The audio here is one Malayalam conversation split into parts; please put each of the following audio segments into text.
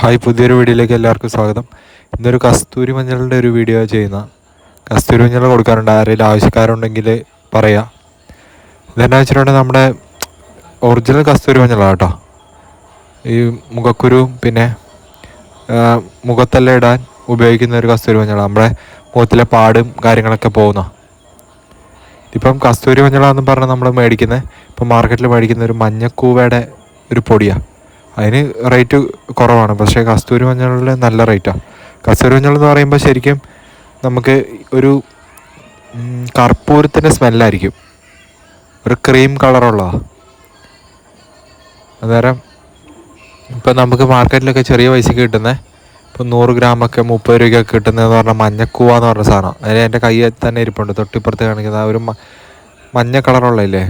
ഹായ് പുതിയൊരു വീഡിയോയിലേക്ക് എല്ലാവർക്കും സ്വാഗതം. ഇന്നൊരു കസ്തൂരി മഞ്ഞളുടെ ഒരു വീഡിയോ ചെയ്യുന്ന കസ്തൂരി മഞ്ഞൾ കൊടുക്കാറുണ്ട്. ആരെങ്കിലും ആവശ്യക്കാരുണ്ടെങ്കിൽ പറയാം. ഇതെന്നാ വെച്ചിട്ടുണ്ടെങ്കിൽ നമ്മുടെ ഒറിജിനൽ കസ്തൂരി മഞ്ഞളാണ് കേട്ടോ. ഈ മുഖക്കുരു പിന്നെ മുഖത്തെല്ലാം ഇടാൻ ഉപയോഗിക്കുന്ന ഒരു കസ്തൂരി മഞ്ഞളാണ്. നമ്മുടെ മുഖത്തിലെ പാടും കാര്യങ്ങളൊക്കെ പോകുന്ന. ഇപ്പം കസ്തൂരി മഞ്ഞളാണെന്ന് പറഞ്ഞാൽ നമ്മൾ മേടിക്കുന്നത്. ഇപ്പം മാർക്കറ്റിൽ മേടിക്കുന്ന ഒരു മഞ്ഞക്കൂവയുടെ ഒരു പൊടിയാണ് അതിന് റേറ്റ് കുറവാണ്. പക്ഷേ കസ്തൂരി മഞ്ഞളിൽ നല്ല റേറ്റാണ് കസ്തൂരി മഞ്ഞൾ എന്ന് പറയുമ്പോൾ ശരിക്കും നമുക്ക് ഒരു കർപ്പൂരത്തിന്റെ സ്മെല്ലായിരിക്കും ഒരു ക്രീം കളറുള്ളതാണ് അന്നേരം ഇപ്പം നമുക്ക് മാർക്കറ്റിലൊക്കെ ചെറിയ പൈസക്ക് കിട്ടുന്നത് ഇപ്പം നൂറ് ഗ്രാമൊക്കെ മുപ്പത് രൂപയ്ക്കൊക്കെ കിട്ടുന്നതെന്ന് പറഞ്ഞാൽ മഞ്ഞക്കൂവ എന്ന് പറഞ്ഞ സാധനം. അതിന് എന്റെ കയ്യിൽ തന്നെ ഇരിപ്പുണ്ട്. തൊട്ടിപ്പുറത്ത് കാണിക്കുന്ന ആ ഒരു മഞ്ഞ കളറുള്ള ഇല്ലേ?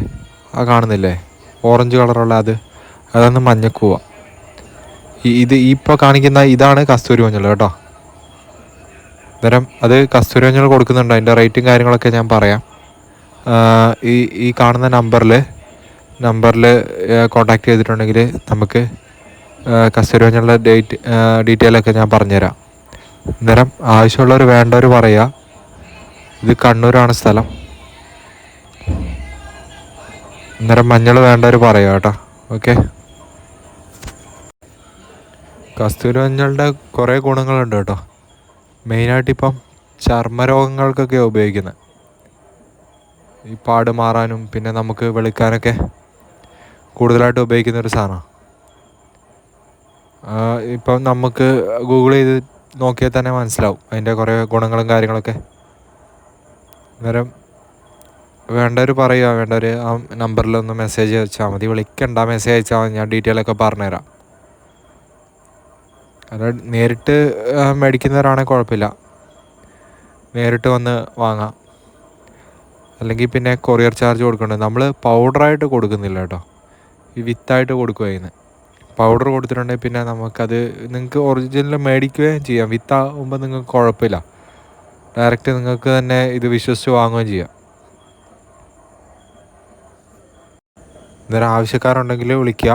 ആ കാണുന്നില്ലേ? ഓറഞ്ച് കളറുള്ള അത്. അതൊന്ന് മഞ്ഞക്കൂവ. ഇത് ഇപ്പോൾ കാണിക്കുന്ന ഇതാണ് കസ്തൂരി മഞ്ഞൾ കേട്ടോ. അന്നേരം അത് കസ്തൂരി മഞ്ഞൾ കൊടുക്കുന്നുണ്ട്. അതിന്റെ റേറ്റും കാര്യങ്ങളൊക്കെ ഞാൻ പറയാം. ഈ ഈ കാണുന്ന നമ്പറിൽ നമ്പറിൽ കോൺടാക്ട് ചെയ്തിട്ടുണ്ടെങ്കിൽ നമുക്ക് കസ്തൂരി മഞ്ഞളുടെ ഡേറ്റ് ഡീറ്റെയിലൊക്കെ ഞാൻ പറഞ്ഞുതരാം. അന്നേരം ആവശ്യമുള്ളവർ വേണ്ടവർ പറയുക ഇത് കണ്ണൂരാണ് സ്ഥലം. അന്നേരം മഞ്ഞൾ വേണ്ടവർ പറയുക കേട്ടോ. ഓക്കെ? കസ്തൂരി മഞ്ഞളുടെ കുറേ ഗുണങ്ങളുണ്ട് കേട്ടോ. മെയിനായിട്ട് ഇപ്പം ചർമ്മരോഗങ്ങൾക്കൊക്കെ ഉപയോഗിക്കുന്നത്. ഈ പാട് മാറാനും പിന്നെ നമുക്ക് വെളുക്കാനൊക്കെ കൂടുതലായിട്ട് ഉപയോഗിക്കുന്ന ഒരു സാധനമാണ്. ഇപ്പം നമുക്ക് ഗൂഗിൾ ചെയ്ത് നോക്കിയാൽ തന്നെ മനസ്സിലാവും അതിന്റെ കുറേ ഗുണങ്ങളും കാര്യങ്ങളൊക്കെ. അന്നേരം വേണ്ടവർ പറയുക വേണ്ടവർ ആ നമ്പറിലൊന്ന് മെസ്സേജ് അയച്ചാൽ മതി. വിളിക്കണ്ട മെസ്സേജ് അയച്ചാൽ ഞാൻ ഡീറ്റെയിൽ ഒക്കെ പറഞ്ഞുതരാം. അത് നേരിട്ട് മേടിക്കുന്നവരാണെങ്കിൽ കുഴപ്പമില്ല. നേരിട്ട് വന്ന് വാങ്ങാം. അല്ലെങ്കിൽ പിന്നെ കൊറിയർ ചാർജ് കൊടുക്കേണ്ടത് നമ്മൾ പൗഡറായിട്ട് കൊടുക്കുന്നില്ല കേട്ടോ. ഈ വിത്തായിട്ട് കൊടുക്കുകയെന്ന് പൗഡർ കൊടുത്തിട്ടുണ്ടെങ്കിൽ പിന്നെ നമുക്കത് നിങ്ങൾക്ക് ഒറിജിനൽ മേടിക്കുകയും ചെയ്യാം. വിത്താകുമ്പോൾ നിങ്ങൾക്ക് കുഴപ്പമില്ല. ഡയറക്റ്റ് നിങ്ങൾക്ക് തന്നെ ഇത് വിശ്വസിച്ച് വാങ്ങുകയും ചെയ്യാം. അന്നേരം ആവശ്യക്കാരുണ്ടെങ്കിൽ വിളിക്കുക.